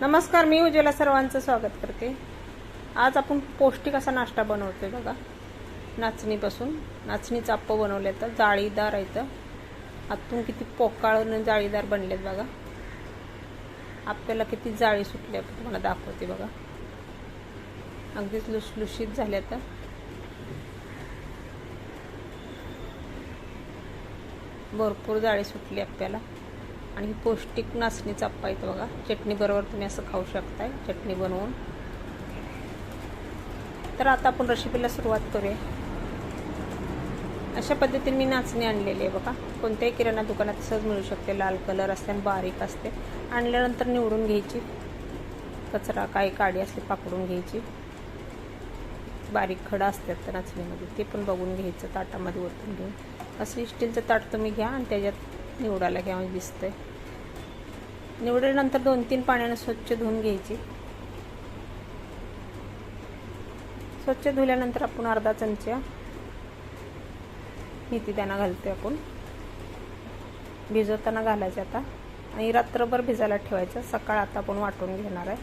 नमस्कार मी उज्ज्वला सर्वांचं स्वागत करते. आज आपण पौष्टिक असा नाश्ता बनवतोय बघा. नाचणीपासून नाचणीचं आप्प बनवले तर जाळीदार आहे आतून किती पोकाळून जाळीदार बनलेत बघा. आपल्याला किती जाळी सुटली आपण तुम्हाला दाखवते बघा. अगदीच लुसलुशीत झाल्या तर. भरपूर जाळी सुटली आपल्याला. आणि पौष्टिक नाचणी चाप्पा येतो बघा चटणीबरोबर तुम्ही असं खाऊ शकताय. चटणी बनवून. तर आता आपण रेसिपीला सुरुवात करूया. अशा पद्धतीने मी नाचणी आणलेली आहे बघा. कोणत्याही किराणा दुकानात सहज मिळू शकते. लाल कलर असते आणि बारीक असते. आणल्यानंतर निवडून घ्यायची. कचरा काही काडी असली पाकडून घ्यायची. बारीक खडा असतात तर नाचणीमध्ये. ते पण बघून घ्यायचं ताटामध्ये ओतून घेऊन. असं स्टीलचं ताट तुम्ही घ्या आणि त्याच्यात निवडायला किंवा दिसतंय. निवडल्यानंतर दोन तीन पाण्यानं स्वच्छ धुवून घ्यायची. स्वच्छ धुल्यानंतर आपण अर्धा चमचा मेथी त्यांना घालते आपण. भिजवताना घालायचे आता. आणि रात्रभर भिजायला ठेवायचं. सकाळ आता आपण वाटून घेणार आहे.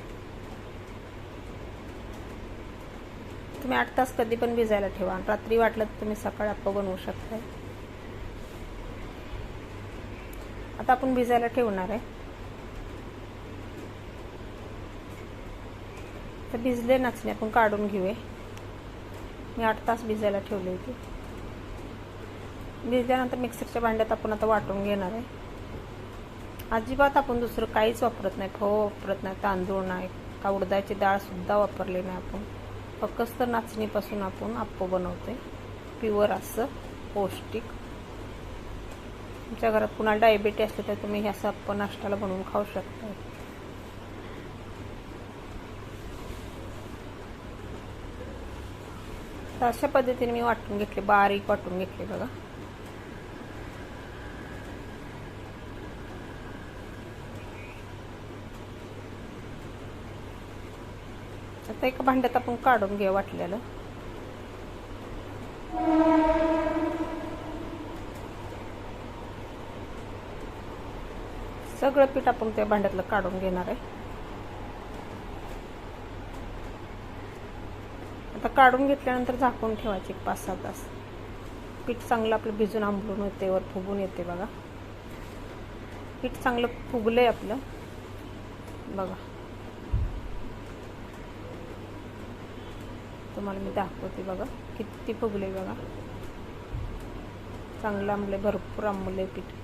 तुम्ही आठ तास कधी पण भिजायला ठेवा. रात्री वाटलं तर तुम्ही सकाळी आपण बनवू शकताय. आता आपण भिजायला ठेवणार आहे. तर भिजले नाचणे आपण काढून घेऊया. मी आठ तास भिजायला ठेवले होते. भिजल्यानंतर मिक्सरच्या भांड्यात आपण आता वाटून घेणार आहे. अजिबात आपण दुसरं काहीच वापरत नाही. खव वापरत नाही तांदूळ नाही का उडदाची डाळसुद्धा वापरली नाही आपण. फक्त नाचणीपासून आपण आप्पो बनवते प्युअर असं पौष्टिक तुमच्या घरात कुणाला डायबिटी असले तर तुम्ही ह्या साप नाश्त्याला बनवून खाऊ शकता. तर अशा पद्धतीने मी वाटून घेतले बारीक वाटून घेतले बघा. आता एका भांड्यात आपण काढून घेऊ वाटलेलं. सगळं पीठ आपण त्या भांड्यातलं काढून घेणार आहे. आता काढून घेतल्यानंतर झाकून ठेवायचे एक पाच सहा तास. पीठ चांगलं आपलं भिजून आंबळून येते वर फुगून येते बघा. पीठ चांगलं फुगलंय आपलं. बघा. तुम्हाला मी दाखवते बघा. किती फुगले बघा. चांगलं आंबले भरपूर आंबले पीठ.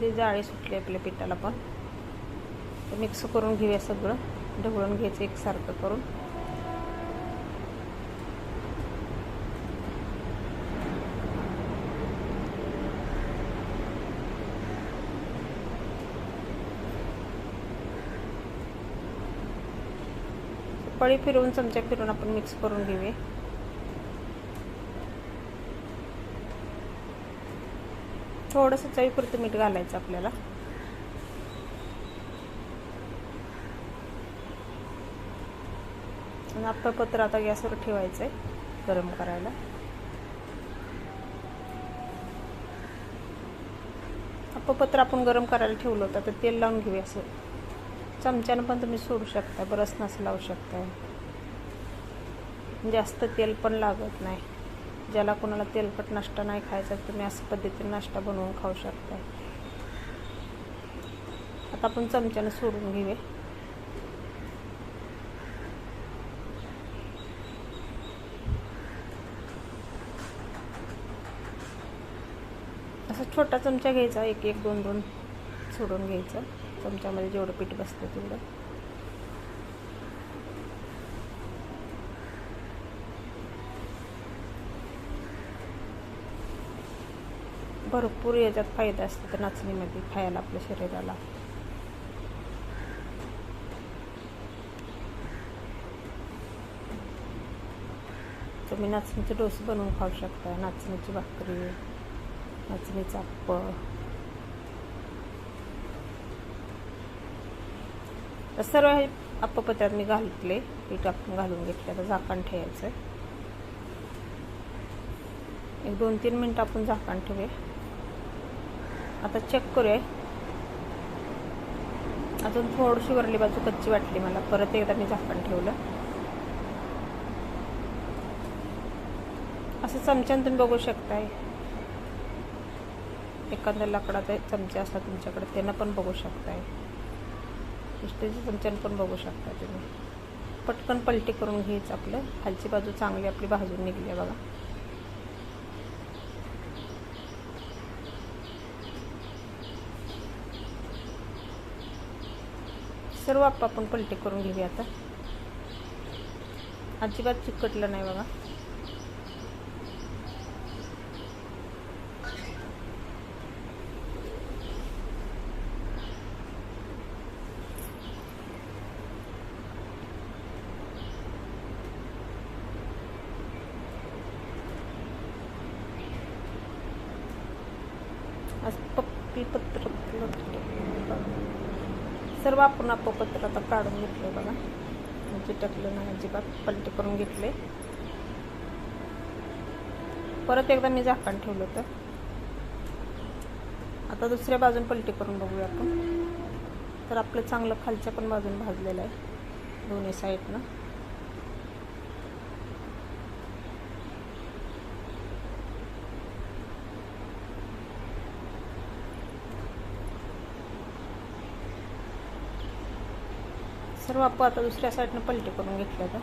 जाळी सुटली आपल्या पिठाला पण. तर मिक्स करून घेऊया सगळं. ढवळून घ्यायचं एकसारखं करून. पळी फिरवून चमचा फिरवून आपण मिक्स करून घेऊया. थोडंसं चवीपुरतं मीठ घालायचं आपल्याला. आणि आपलं पत्र आता गॅसवर ठेवायचं आहे गरम करायला. आपलं पत्र आपण गरम करायला ठेवलं होतं तर तेल लावून घेऊया असं. चमच्यानं पण तुम्ही सोडू शकता बरंच नसं लावू शकता जास्त तेल पण लागत नाही. ज्याला कोणाला तेलकट नाश्ता नाही खायचा तुम्ही असं पद्धतीने नाश्ता बनवून खाऊ शकता आता आपण चमच्यानं सोडून घेऊया. असा छोटा चमचा घ्यायचा एक एक दोन दोन सोडून घ्यायचा. चमच्यामध्ये जेवढं पीठ बसतं तेवढं. भरपूर याच्यात फायदा असतो त्या नाचणीमध्ये खायला आपल्या शरीराला. तुम्ही नाचणीचे डोस बनवून खाऊ शकता. नाचणीची भाकरी नाचणीचं अप्प. तर सर्व हे अप्पपत्रात मी घालतले पीठ आपण घालून घेतले. आता झाकण ठेवायचं एक दोन तीन मिनटं आपण झाकण ठेवूया. आता चेक करूया. अजून थोडीशी वरली बाजू कच्ची वाटली मला. परत एकदा मी झाकण ठेवलं. असं चमच्यानं तुम्ही बघू शकताय. एखाद्या लाकडाचा चमचा असला तुमच्याकडे त्यानं पण बघू शकताय. इस्टेच्या चमच्यानं पण बघू शकता तुम्ही. पटकन पलटी करून घ्यायचं आपलं. खालची बाजू चांगली आपली भाजून निघली आहे बघा. सर्व आप- आपण पलटे करून घेऊया आता. अजिबात चिकटलं नाही बघा. आज पप्पी पत्र. सर्व आपण अपपत्र आता काढून घेतलं बघा. म्हणजे चिटकलं नाही अजिबात पलटी करून घेतले परत एकदा मी झाकण ठेवलं होतं आता दुसऱ्या बाजून पलटी करून बघूया आपण. तर आपलं चांगलं खालच्या पण बाजून भाजलेलं आहे. दोन्ही साईडनं. सर्व आपण आता दुसऱ्या साईडनं पलटी करून घेतलं तर.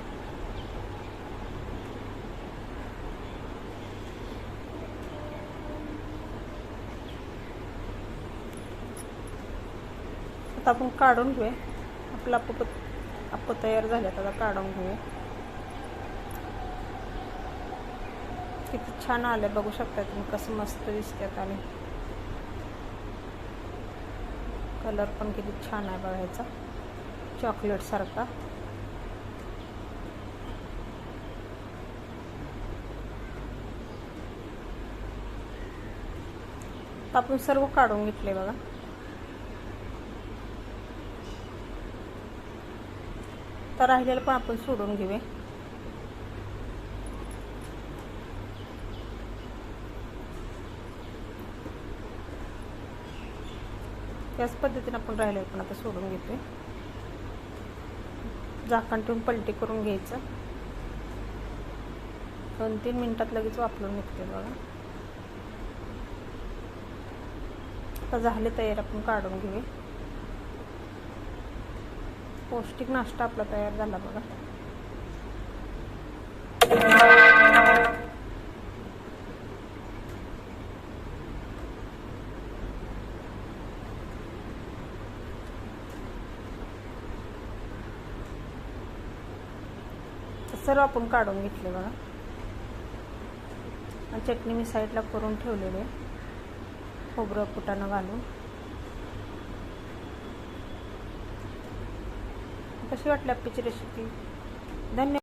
आता आपण काढून घेऊया. आपलं आप आप तयार झाले आता काढून घेऊया. किती छान आलं बघू शकता तुम्ही कसं मस्त दिसतात आणि. कलर पण किती छान आहे बघायचा. चॉकलेट सारखा. आपण सर्व काढून घेतले बघा. तर राहिलेलं पण आपण सोडून घेऊया. त्याच पद्धतीने आपण राहिलेलं पण आता सोडून घेतोय. झाकण ठेवून पलटी करून घ्यायचं. दोन तीन मिनटात लगेच वापरून निघते बघा. आता झाले तयार आपण काढून घेऊया. पौष्टिक नाश्ता आपला तयार झाला बघा. सर्व आपण काढून घेतले बघा. आणि चटणी मी साईडला करून ठेवलेली आहे. खोबरं फुटाणं घालून. कशी वाटली आपलीची रेसिपी धन्यवाद.